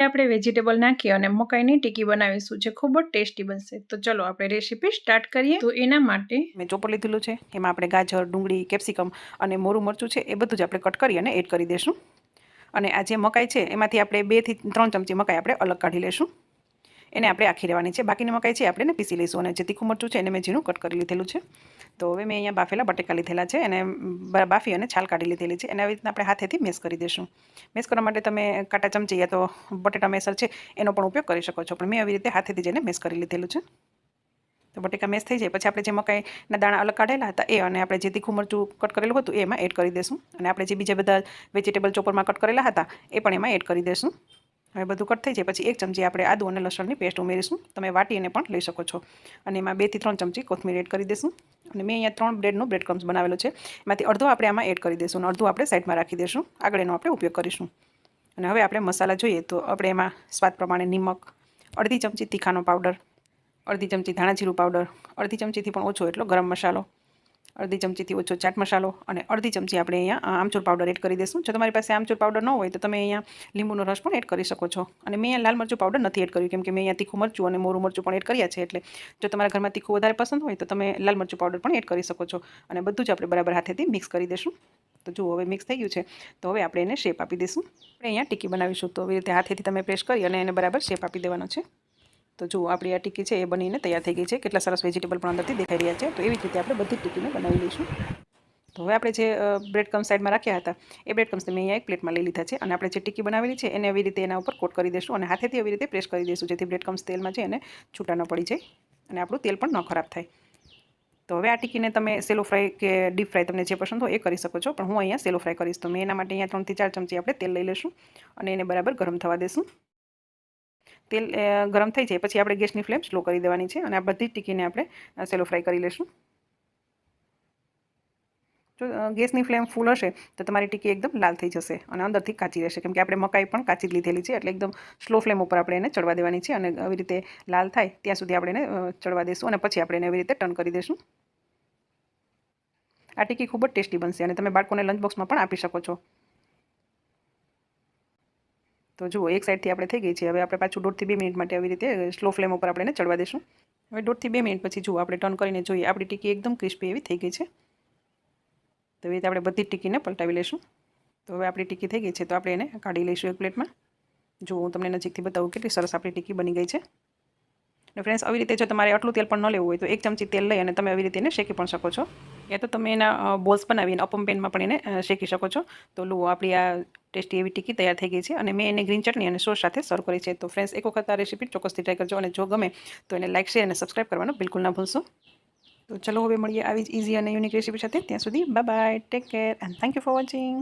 આપણે વેજીટેબલ નાખી અને મકાઈની ટીકી બનાવીશું જે ખૂબ જ ટેસ્ટી બનશે. તો ચલો આપણે રેસીપી સ્ટાર્ટ કરીએ. તો એના માટે મેં ચોપર લીધેલું છે. એમાં આપણે ગાજર, ડુંગળી, કેપ્સિકમ અને મોરું મરચું છે એ બધું જ આપણે કટ કરી અને એડ કરી દઈશું અને આ જે મકાઈ છે એમાંથી આપણે બેથી ત્રણ ચમચી મકાઈ આપણે અલગ કાઢી લઈશું એને આપણે આખી રહેવાની છે. બાકીની મકાઈ છે આપણે એને પીસી લઈશું અને જે તીખું મરચું છે એને મેં ઝીણું કટ કરી લીધેલું છે. તો હવે મેં અહીંયા બાફેલા બટેકા લીધેલા છે બ- બાફી અને છાલ કાઢી લીધેલી છે. અને આવી રીતના આપણે હાથેથી મેસ કરી દઈશું મેસ કરવા માટે તમે કાંટા ચમચી યા તો બટેટા મેસર છે એનો પણ ઉપયોગ કરી શકો છો. પણ મેં આવી રીતે હાથેથી જઈને મેસ કરી લીધેલું છે. તો બટેકા મેસ થઈ જાય. પછી આપણે જે મકાઈના દાણા અલગ કાઢેલા હતા એ અને આપણે જે તીખું મરચું કટ કરેલું હતું એમાં એડ કરી દઈશું અને આપણે જે બીજા બધા વેજીટેબલ ચોપરમાં કટ કરેલા હતા એ પણ એમાં એડ કરી દઈશું હવે બધું કટ થઈ જાય. પછી એક ચમચી આપણે આદુ અને લસણની પેસ્ટ ઉમેરીશું. તમે વાટીને પણ લઈ શકો છો. અને એમાં બેથી ત્રણ ચમચી કોથમીર એડ કરી દઈશું અને મેં અહીંયા ત્રણ બ્રેડનો બ્રેડ ક્રમ્સ બનાવેલો છે. એમાંથી અડધો આપણે આમાં એડ કરી દઈશું અને અડધું આપણે સાઈડમાં રાખી દઈશું આગળ એનો આપણે ઉપયોગ કરીશું. અને હવે આપણે મસાલા જોઈએ તો આપણે એમાં સ્વાદ પ્રમાણે નિમક, અડધી ચમચી તીખાનો પાવડર, અડધી ચમચી ધાણા જીરું પાવડર, અડધી ચમચીથી પણ ઓછો એટલો ગરમ મસાલો અડધી ચમચીથી ઓછો ચાટ મસાલો અને અડધી ચમચી આપણે અહીંયા આમચૂર પાવડર એડ કરી દઈશું. જો તમારી પાસે આમચૂર પાવડર ન હોય તો તમે અહીંયા લીંબુનો રસ પણ એડ કરી શકો છો. અને મેં લાલ મરચું પાવડર નથી એડ કર્યું, કેમ કે મેં અહીંયા તીખું મરચું અને મોરું મરચું પણ એડ કર્યા છે, એટલે જો તમારા ઘરમાં તીખું વધારે પસંદ હોય તો તમે લાલ મરચું પાવડર પણ એડ કરી શકો છો. અને બધું જ આપણે બરાબર હાથેથી મિક્સ કરી દઈશું. તો જુઓ, હવે મિક્સ થઈ ગયું છે. તો હવે આપણે એને શેપ આપી દઈશું. આપણે અહીંયા ટીકી બનાવીશું. તો આવી રીતે હાથેથી તમે પ્રેસ કરી અને એને બરાબર શેપ આપી દેવાનો છે. તો જુઓ આપણી આ ટીકી છે એ બનીને તૈયાર થઈ ગઈ છે. કેટલા સરસ વેજીટેબલ પણ અંદરથી દેખાઈ રહ્યા છે. તો એવી જ રીતે આપણે બધી ટીકીને બનાવી લઈશું. તો હવે આપણે જે બ્રેડ કમ્સ સાઈડમાં રાખ્યા હતા, એ બ્રેડ કમ્સને મેં અહીંયા એક પ્લેટમાં લઈ લીધા છે અને આપણે જે ટીકી બનાવેલી છે એને એવી રીતે એના ઉપર કોટ કરી દઈશું અને હાથેથી એવી રીતે પ્રેસ કરી દઈશું જેથી બ્રેડ કમ્સ તેલમાં છે એને છૂટા ન પડી જાય અને આપણું તેલ પણ ન ખરાબ થાય. તો હવે આ ટીકીને તમે સેલો ફ્રાય કે ડીપ ફ્રાય તમને જે પસંદ હોય એ કરી શકો છો. પણ હું અહીંયા સેલો ફ્રાય કરીશ. તો મેં એના માટે અહીંયા ત્રણથી ચાર ચમચી આપણે તેલ લઈ લઈશું અને એને બરાબર ગરમ થવા દેશું. તેલ ગરમ થઈ જાય, પછી આપણે ગેસની ફ્લેમ સ્લો કરી દેવાની છે અને આ બધી જ ટીકીને આપણે સેલો ફ્રાય કરી લઈશું જો ગેસની ફ્લેમ ફૂલ હશે તો તમારી ટીકી એકદમ લાલ થઈ જશે અને અંદરથી કાચી રહેશે. કેમ કે આપણે મકાઈ પણ કાચી લીધેલી છે, એટલે એકદમ સ્લો ફ્લેમ ઉપર આપણે એને ચડવા દેવાની છે અને આવી રીતે લાલ થાય ત્યાં સુધી આપણે એને ચડવા દઈશું અને પછી આપણે એને એવી રીતે ટર્ન કરી દઈશું આ ટીકી ખૂબ જ ટેસ્ટી બનશે અને તમે બાળકોને લંચ બોક્સમાં પણ આપી શકો છો. તો જુઓ, એક સાઈડથી આપણે થઈ ગઈ છે. હવે આપણે પાછું દોઢથી બે મિનિટ માટે આવી રીતે સ્લો ફ્લેમ ઉપર આપણે ચડવા દઈશું હવે દોઢથી બે મિનિટ પછી જુઓ, આપણે ટર્ન કરીને જોઈએ. આપણી ટીકી એકદમ ક્રિસ્પી એવી થઈ ગઈ છે. તો એવી રીતે આપણે બધી ટીકીને પલટાવી લઈશું તો હવે આપણી ટીકી થઈ ગઈ છે, તો આપણે એને કાઢી લઈશું એક પ્લેટમાં. જો હું તમને નજીકથી બતાવું કેટલી સરસ આપણી ટીકી બની ગઈ છે. અને ફ્રેન્ડ્સ આવી રીતે જો તમારે આટલું તેલ પણ ન લેવું હોય, તો એક ચમચી તેલ લઈ અને તમે આવી રીતે એને શેકી પણ શકો છો. યા તો તમે એના બોલ્સ બનાવીને અપમ પેનમાં પણ એને શેકી શકો છો. તો લો, આપણી આ ટેસ્ટી એવી ટીકી તૈયાર થઈ ગઈ છે અને મેં એને ગ્રીન ચટણી અને સોસ સાથે સર્વ કરી છે. તો ફ્રેન્ડ્સ એક વખત આ રેસીપી ચોક્કસથી ટ્રાય કરજો અને જો ગમે તો એને લાઇક શેર અને સબસ્ક્રાઈબ કરવાનું બિલકુલ ના ભૂલશો. તો ચલો હવે મળીએ આવી જ ઇઝી અને યુનિક રેસીપી સાથે. ત્યાં સુધી bye bye take care and thank you for watching